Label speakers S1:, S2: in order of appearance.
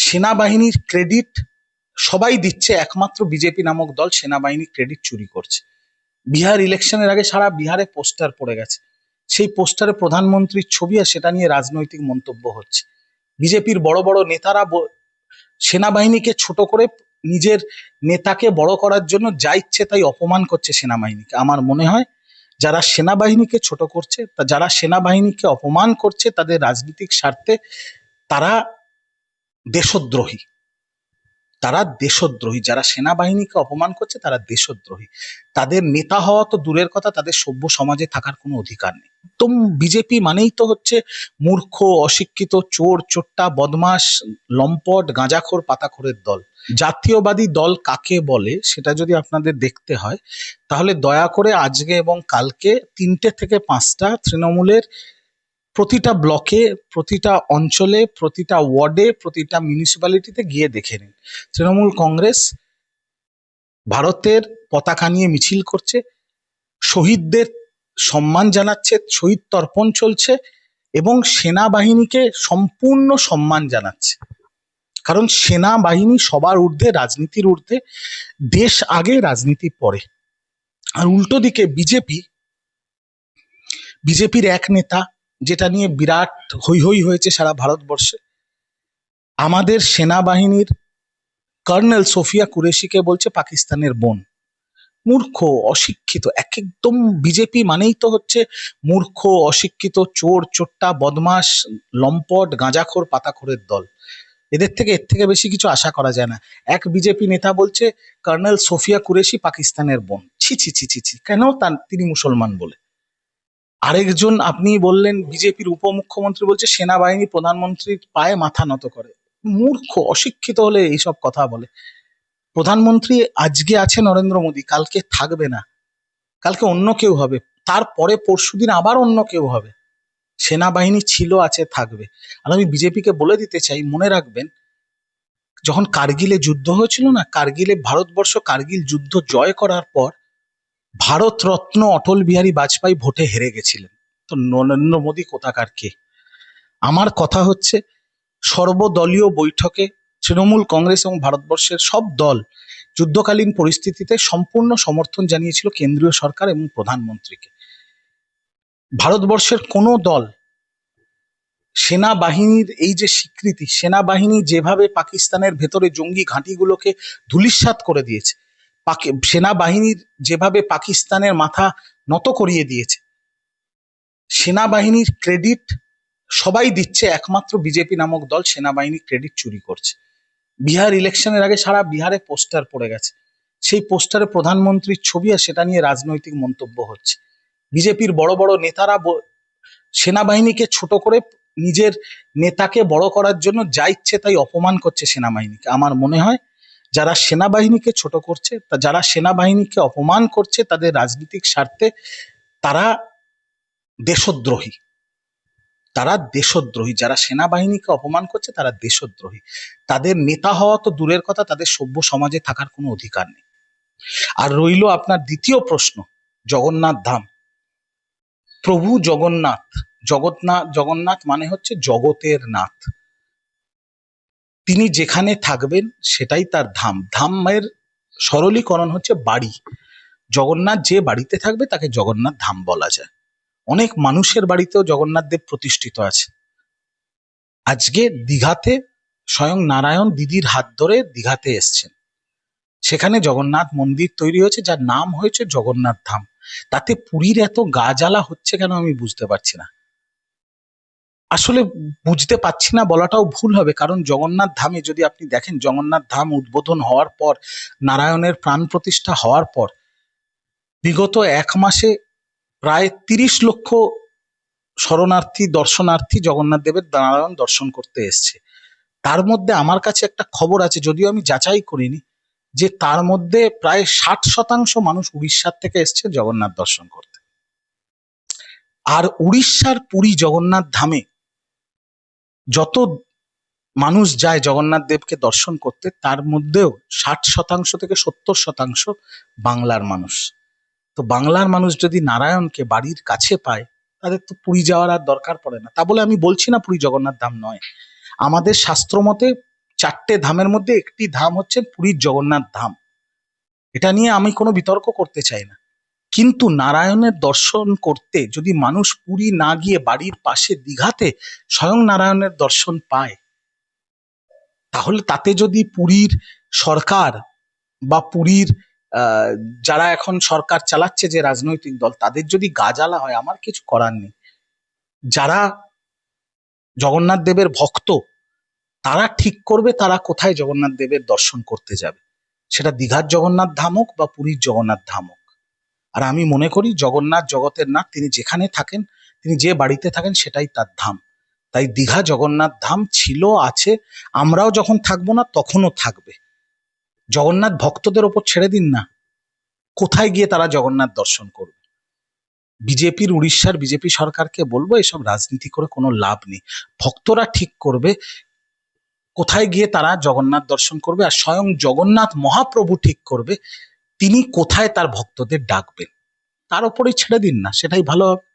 S1: সেনাবাহিনীর ক্রেডিট সবাই দিচ্ছে, একমাত্র বিজেপি নামক দল সেনাবাহিনীর ক্রেডিট চুরি করছে। বিহার ইলেকশনের আগে সারা বিহারে পোস্টার পড়ে গেছে। সেই পোস্টারে প্রধানমন্ত্রীর ছবি আর সেটা নিয়ে রাজনৈতিক মন্তব্য হচ্ছে। বিজেপির বড় বড় নেতারা সেনাবাহিনীকে ছোট করে নিজের নেতাকে বড় করার জন্য যা ইচ্ছে তাই অপমান করছে সেনাবাহিনীকে। আমার মনে হয় যারা সেনাবাহিনীকে ছোট করছে যারা সেনাবাহিনীকে অপমান করছে তাদের রাজনৈতিক স্বার্থে তারা দেশদ্রোহী। তারা দেশদ্রোহী, যারা সেনাবাহিনীকে অপমান করছে তারা দেশদ্রোহী। তাদের নেতা হওয়া তো দূরের কথা, তাদের সভ্য সমাজে থাকার কোনো অধিকার নেই। একদম বিজেপি মানেই তো হচ্ছে মূর্খ, অশিক্ষিত, চোর, চোট্টা বদমাস লম্পট, গাঁজাখোর, পাতাখোরের দল। জাতীয়বাদী দল কাকে বলে সেটা যদি আপনাদের দেখতে হয়, তাহলে দয়া করে আজকে এবং কালকে তিনটে থেকে পাঁচটা তৃণমূলের প্রতিটা ব্লকে প্রতিটা অঞ্চলে, প্রতিটা ওয়ার্ডে প্রতিটা মিউনিসিপ্যালিটিতে গিয়ে দেখে নিন। তৃণমূল কংগ্রেস ভারতের পতাকা নিয়ে মিছিল করছে, শহীদদের সম্মান জানাচ্ছে, শহীদ তর্পণ চলছে এবং সেনাবাহিনীকে সম্পূর্ণ সম্মান জানাচ্ছে। কারণ সেনাবাহিনী সবার ঊর্ধ্বে, রাজনীতির ঊর্ধ্বে, দেশ আগে, রাজনীতি পরে। আর উল্টো দিকে বিজেপি, বিজেপির এক নেতা যেটা নিয়ে বিরাট হৈ হৈ হয়েছে সারা ভারতবর্ষে। আমাদের সেনাবাহিনীর কর্নেল সোফিয়া কুরেশিকে বলছে পাকিস্তানের বোন। মূর্খ, অশিক্ষিত, এক একদম বিজেপি মানেই তো হচ্ছে মূর্খ, অশিক্ষিত, চোর, চোট্টা বদমাস লম্পট, গাঁজাখোর, পাতাখোরের দল। এদের থেকে, এর থেকে বেশি কিছু আশা করা যায় না। এক বিজেপি নেতা বলছে, কর্নেল সোফিয়া কুরেশি পাকিস্তানের বোন। ছি ছি ছি ছি ছি, কেন তার তিনি মুসলমান বলে? আরেকজন আপনি বললেন, বিজেপির উপমুখ্যমন্ত্রী বলছে, সেনাবাহিনী প্রধানমন্ত্রীর পায়ে মাথা নত করে। মূর্খ, অশিক্ষিত হলে এইসব কথা বলে। প্রধানমন্ত্রী আজকে আছে নরেন্দ্র মোদী, কালকে থাকবে না। কালকে অন্য কেউ হবে। তারপরে পরশুদিন আবার অন্য কেউ হবে। সেনাবাহিনী ছিল, আছে, থাকবে। আর আমি বিজেপিকে বলে দিতে চাই, মনে রাখবেন, যখন কার্গিলে যুদ্ধ হয়েছিল না, কার্গিলে ভারতবর্ষ কার্গিল যুদ্ধ জয় করার পর ভারতরত্ন অটল বিহারী বাজপেয়ী ভোটে হেরে গেছিলেন। তো নরেন্দ্র মোদী কোথাকার কে? আমার কথা হচ্ছে, সর্বদলীয় বৈঠকে তৃণমূল কংগ্রেস এবং ভারতবর্ষের সব দল যুদ্ধকালীন পরিস্থিতিতে সম্পূর্ণ সমর্থন জানিয়েছিল কেন্দ্রীয় সরকার এবং প্রধানমন্ত্রীকে। ভারতবর্ষের কোনো দল সেনাবাহিনীর এই যে স্বীকৃতি, সেনাবাহিনী যেভাবে পাকিস্তানের ভেতরে জঙ্গি ঘাঁটিগুলোকে ধূলিসাৎ করে দিয়েছে সেনাবাহিনীর যেভাবে পাকিস্তানের মাথা নত করিয়ে দিয়েছে, সেনাবাহিনীর ক্রেডিট সবাই দিচ্ছে, একমাত্র বিজেপি নামক দল সেনাবাহিনীর ক্রেডিট চুরি করছে। বিহার ইলেকশনের আগে সারা বিহারে পোস্টার পড়ে গেছে। সেই পোস্টারে প্রধানমন্ত্রীর ছবি আর সেটা নিয়ে রাজনৈতিক মন্তব্য হচ্ছে। বিজেপির বড় বড় নেতারা সেনাবাহিনীকে ছোট করে নিজের নেতাকে বড় করার জন্য যা ইচ্ছে তাই অপমান করছে সেনাবাহিনীকে। আমার মনে হয় যারা সেনাবাহিনীকে ছোট করছে যারা সেনাবাহিনীকে অপমান করছে তাদের রাজনৈতিক স্বার্থে তারা দেশদ্রোহী। তারা দেশদ্রোহী। যারা সেনাবাহিনীকে অপমান করছে তারা দেশদ্রোহী। তাদের নেতা হওয়া তো দূরের কথা, তাদের সভ্য সমাজে থাকার কোনো অধিকার নেই। আর রইল আপনার দ্বিতীয় প্রশ্ন, জগন্নাথ ধাম। প্রভু জগন্নাথ জগৎনাথ জগন্নাথ মানে হচ্ছে জগতের নাথ। তিনি যেখানে থাকবেন সেটাই তার ধাম। ধামের সরলীকরণ হচ্ছে বাড়ি। জগন্নাথ যে বাড়িতে থাকবে তাকে জগন্নাথ ধাম বলা যায়। অনেক মানুষের বাড়িতেও জগন্নাথ দেব প্রতিষ্ঠিত আছে। আজকে দীঘাতে স্বয়ং নারায়ণ দিদির হাত ধরে দীঘাতে এসছেন। সেখানে জগন্নাথ মন্দির তৈরি হয়েছে, যার নাম হয়েছে জগন্নাথ ধাম। তাতে পুরীর এত গা জ্বালা হচ্ছে কেন আমি বুঝতে পারছি না। আসলে বুঝতে পারছি না, বলাটাও ভুল হবে। কারণ জগন্নাথ ধামে যদি আপনি দেখেন, জগন্নাথ ধাম উদ্বোধন হওয়ার পর, নারায়ণের প্রাণ প্রতিষ্ঠা হওয়ার পর, বিগত এক মাসে প্রায় তিরিশ লক্ষ শরণার্থী, দর্শনার্থী জগন্নাথ দেবের নারায়ণ দর্শন করতে এসছে। তার মধ্যে আমার কাছে একটা খবর আছে, যদিও আমি যাচাই করিনি, যে তার মধ্যে প্রায় ষাট শতাংশ মানুষ উড়িষ্যার থেকে এসছে জগন্নাথ দর্শন করতে। আর উড়িষ্যার পুরী জগন্নাথ ধামে যত মানুষ যায় জগন্নাথ দেবকে দর্শন করতে, তার মধ্যেও ষাট শতাংশ থেকে সত্তর শতাংশ বাংলার মানুষ। তো বাংলার মানুষ যদি নারায়ণকে বাড়ির কাছে পায়, তাদের তো পুরী যাওয়ার আর দরকার পড়ে না। তা বলে আমি বলছি না পুরী জগন্নাথ ধাম নয়। আমাদের শাস্ত্র মতে চারটে ধামের মধ্যে একটি ধাম হচ্ছে পুরীর জগন্নাথ ধাম। এটা নিয়ে আমি কোনো বিতর্ক করতে চাই না। কিন্তু নারায়ণের দর্শন করতে যদি মানুষ পুরী না গিয়ে বাড়ির পাশে দীঘাতে স্বয়ং নারায়ণের দর্শন পায়, তাহলে তাতে যদি পুরীর সরকার বা পুরীর যারা এখন সরকার চালাচ্ছে যে রাজনৈতিক দল, তাদের যদি গাজালা হয়, আমার কিছু করার নেই। যারা জগন্নাথ দেবের ভক্ত, তারা ঠিক করবে তারা কোথায় জগন্নাথ দেবের দর্শন করতে যাবে। সেটা দীঘার জগন্নাথ ধাম হোক বা পুরীর জগন্নাথ ধাম হোক। আর আমি মনে করি জগন্নাথ, জগতের নাথ, তিনি যেখানে থাকেন, তিনি যে বাড়িতে থাকেন সেটাই তার ধাম। তাই দীঘা জগন্নাথ ধাম ছিল, আছে, আমরাও যখন থাকব না তখনও থাকবে। জগন্নাথ ভক্তদের ওপর ছেড়ে দিন না। কোথায় গিয়ে তারা জগন্নাথ দর্শন করবে? বিজেপির, উড়িষ্যার বিজেপি সরকারকে বলব, এসব রাজনীতি করে কোনো লাভ নেই। ভক্তরা ঠিক করবে কোথায় গিয়ে তারা জগন্নাথ দর্শন করবে, আর স্বয়ং জগন্নাথ মহাপ্রভু ঠিক করবে তিনি কোথায় তার ভক্তদের ডাকবেন? তার ওপরেই ছেড়ে দিন না সেটাই ভালো হবে।